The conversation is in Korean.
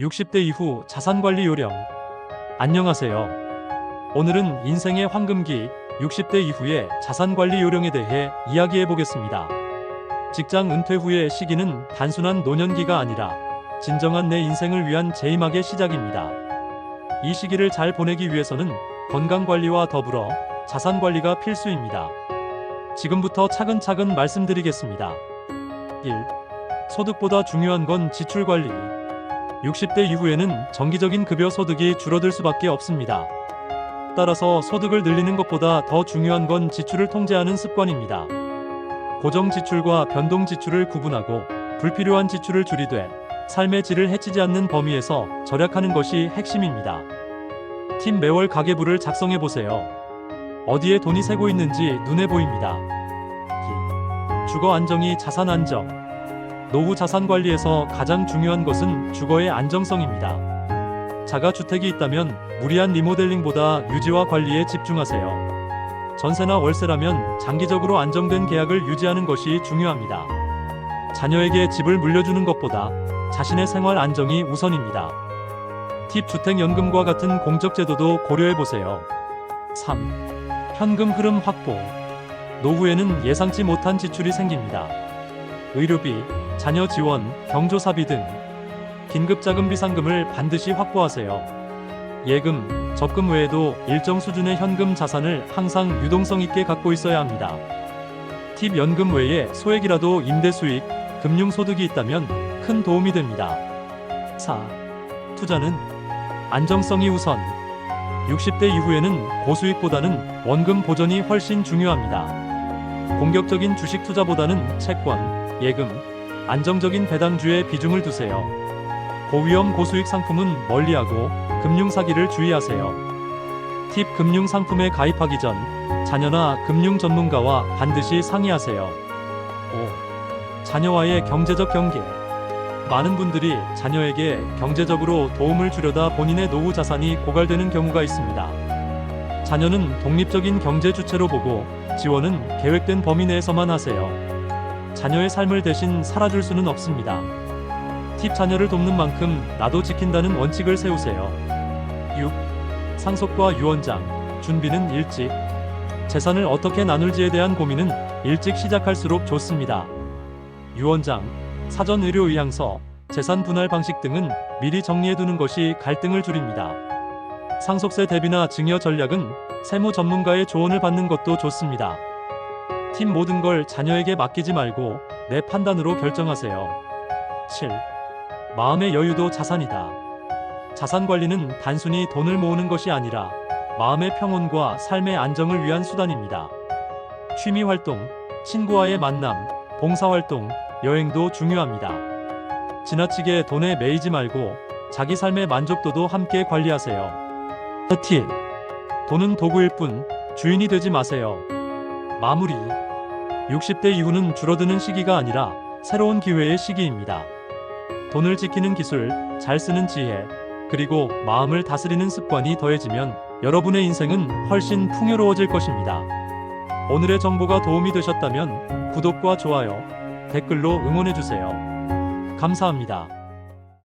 60대 이후 자산관리 요령. 안녕하세요. 오늘은 인생의 황금기 60대 이후의 자산관리 요령에 대해 이야기해 보겠습니다. 직장 은퇴 후의 시기는 단순한 노년기가 아니라 진정한 내 인생을 위한 재임하의 시작입니다. 이 시기를 잘 보내기 위해서는 건강 관리와 더불어 자산 관리가 필수입니다. 지금부터 차근차근 말씀드리겠습니다. 1. 소득보다 중요한 건 지출 관리. 60대 이후에는 정기적인 급여 소득이 줄어들 수밖에 없습니다. 따라서 소득을 늘리는 것보다 더 중요한 건 지출을 통제하는 습관입니다. 고정 지출과 변동 지출을 구분하고 불필요한 지출을 줄이되 삶의 질을 해치지 않는 범위에서 절약하는 것이 핵심입니다. 팀 매월 가계부를 작성해 보세요. 어디에 돈이 새고 있는지 눈에 보입니다. 기. 주거 안정이 자산 안정. 노후 자산 관리에서 가장 중요한 것은 주거의 안정성입니다. 자가 주택이 있다면 무리한 리모델링보다 유지와 관리에 집중하세요. 전세나 월세라면 장기적으로 안정된 계약을 유지하는 것이 중요합니다. 자녀에게 집을 물려주는 것보다 자신의 생활 안정이 우선입니다. 팁 주택연금과 같은 공적제도도 고려해 보세요. 3. 현금 흐름 확보. 노후에는 예상치 못한 지출이 생깁니다. 의료비, 자녀 지원, 경조사비 등 긴급자금 비상금을 반드시 확보하세요. 예금, 적금 외에도 일정 수준의 현금 자산을 항상 유동성 있게 갖고 있어야 합니다. 팁 연금 외에 소액이라도 임대 수익, 금융 소득이 있다면 큰 도움이 됩니다. 4. 투자는 안정성이 우선. 60대 이후에는 고수익보다는 원금 보전이 훨씬 중요합니다. 공격적인 주식 투자보다는 채권, 예금, 안정적인 배당주에 비중을 두세요. 고위험 고수익 상품은 멀리하고 금융 사기를 주의하세요. 팁 금융 상품에 가입하기 전 자녀나 금융 전문가와 반드시 상의하세요. 5. 자녀와의 경제적 경계. 많은 분들이 자녀에게 경제적으로 도움을 주려다 본인의 노후 자산이 고갈되는 경우가 있습니다. 자녀는 독립적인 경제 주체로 보고 지원은 계획된 범위 내에서만 하세요. 자녀의 삶을 대신 살아줄 수는 없습니다. 팁 자녀를 돕는 만큼 나도 지킨다는 원칙을 세우세요. 6. 상속과 유언장. 준비는 일찍. 재산을 어떻게 나눌지에 대한 고민은 일찍 시작할수록 좋습니다. 유언장, 사전 의료 의향서, 재산 분할 방식 등은 미리 정리해 두는 것이 갈등을 줄입니다. 상속세 대비나 증여 전략은 세무 전문가의 조언을 받는 것도 좋습니다. 팀 모든 걸 자녀에게 맡기지 말고 내 판단으로 결정하세요. 7. 마음의 여유도 자산이다. 자산 관리는 단순히 돈을 모으는 것이 아니라 마음의 평온과 삶의 안정을 위한 수단입니다. 취미 활동, 친구와의 만남, 봉사 활동, 여행도 중요합니다. 지나치게 돈에 매이지 말고 자기 삶의 만족도도 함께 관리하세요. 팁. 돈은 도구일 뿐 주인이 되지 마세요. 마무리. 60대 이후는 줄어드는 시기가 아니라 새로운 기회의 시기입니다. 돈을 지키는 기술, 잘 쓰는 지혜, 그리고 마음을 다스리는 습관이 더해지면 여러분의 인생은 훨씬 풍요로워질 것입니다. 오늘의 정보가 도움이 되셨다면 구독과 좋아요, 댓글로 응원해주세요. 감사합니다.